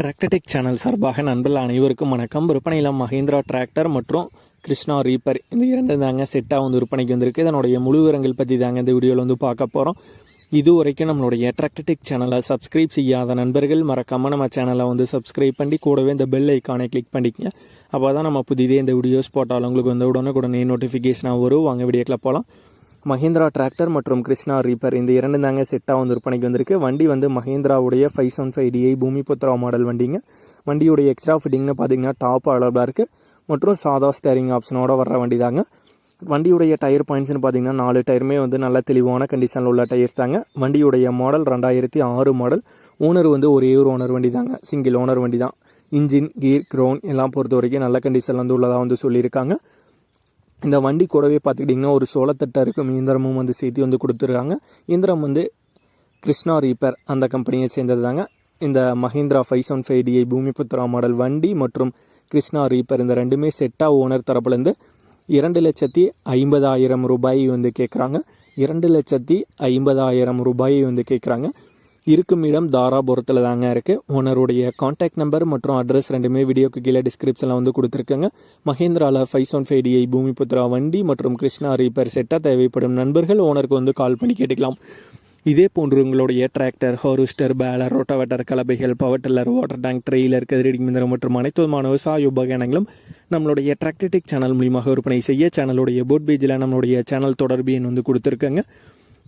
Tractor Tech channel சார்பாக நண்பர்கள் அனைவருக்கும் வணக்கம். விற்பனையில் மஹேந்திரா டிராக்டர் மற்றும் கிருஷ்ணா ரீப்பர் இந்த இரண்டு தாங்க செட்டாக வந்து விற்பனைக்கு வந்திருக்கு. இதனுடைய முழு விவரங்கள் பற்றி தாங்க இந்த வீடியோவில் வந்து பார்க்க போகிறோம் இது வரைக்கும் நம்மளுடைய டிராக்டர்டெக் சேனலை சப்ஸ்கிரைப் செய்யாத நண்பர்கள் மறக்காமல் நம்ம சேனலை வந்து சப்ஸ்கிரைப் பண்ணி கூடவே இந்த பெல் ஐக்கானை கிளிக் பண்ணிக்கங்க. அப்போ தான் நம்ம புதிதே இந்த வீடியோஸ் போட்டாலும் உங்களுக்கு வந்து உடனே உடனே நோட்டிஃபிகேஷனாக வரும். வாங்க வீடியோக்கில் போகலாம் மஹேந்திரா டிராக்டர் மற்றும் கிருஷ்ணா ரீப்பர். இந்த இரண்டு தாங்க செட்டாக வந்து விற்பனைக்கு வந்திருக்கு. வண்டி வந்து மஹேந்திராவுடைய five seven five D I Bhoomiputra model வண்டிங்க. வண்டியுடைய எக்ஸ்ட்ரா ஃபிட்டிங்னு பார்த்தீங்கன்னா டாப் அவைலபிளாக இருக்குது மற்றும் சாதா ஸ்டேரிங் ஆப்ஷனோட வர்ற வண்டி தாங்க. வண்டியுடைய டயர் பாயிண்ட்ஸ்னு பார்த்தீங்கன்னா நாலு டயருமே வந்து நல்ல தெளிவான கண்டிஷனில் உள்ள டயர்ஸ் தாங்க. வண்டியுடைய மாடல் ரெண்டாயிரத்தி ஆறு மாடல் ஓனர் வந்து ஒரே ஒரு ஓனர் வண்டி தாங்க. சிங்கிள் ஓனர் வண்டி தான். இன்ஜின் கீர் க்ரௌன் எல்லாம் பொறுத்த வரைக்கும் நல்ல கண்டிஷனில் வந்து உள்ளதாக வந்து சொல்லியிருக்காங்க. இந்த வண்டி கூடவே பார்த்துக்கிட்டிங்கன்னா ஒரு சோளத்தட்டை இருக்கும். இயந்திரமும் வந்து சேர்த்து வந்து கொடுத்துருக்காங்க. இயந்திரம் வந்து கிருஷ்ணா ரீப்பர் அந்த கம்பெனியை சேர்ந்தது தாங்க இந்த Mahindra five seven five D I Bhoomiputra model வண்டி மற்றும் கிருஷ்ணா ரீப்பர் இந்த ரெண்டுமே செட்டாக ஓனர் தரப்புலேருந்து இரண்டு லட்சத்தி ஐம்பதாயிரம் ரூபாய் வந்து கேட்குறாங்க இரண்டு லட்சத்தி ஐம்பதாயிரம் ரூபாய் வந்து கேட்குறாங்க இருக்கும் இடம் தாராபுரத்தில் தாங்க இருக்குது ஓனருடைய காண்டாக்ட் நம்பர் மற்றும் அட்ரஸ் ரெண்டுமே வீடியோக்கு கீழே டிஸ்கிரிப்ஷனில் வந்து கொடுத்துருக்கேங்க. மஹேந்திராவில் five seven five D I Bhoomiputra வண்டி மற்றும் கிருஷ்ணா ரீப்பர் செட்டாக தேவைப்படும் நண்பர்கள் ஓனருக்கு வந்து கால் பண்ணி கேட்டுக்கலாம். இதே போன்று உங்களுடைய tractor harvester baler rotavator கலபைகள் power tiller water tank trailer கதிரடி மிந்திரம் மற்றும் அனைத்து விதமான விவசாய உபகரணங்களும் நம்மளுடைய டிராக்டர்டெக் சேனல் மூலியமாக விற்பனை செய்ய சேனலுடைய போட் பேஜில் நம்மளுடைய சேனல் தொடர்பு எண் வந்து கொடுத்துருக்கேங்க.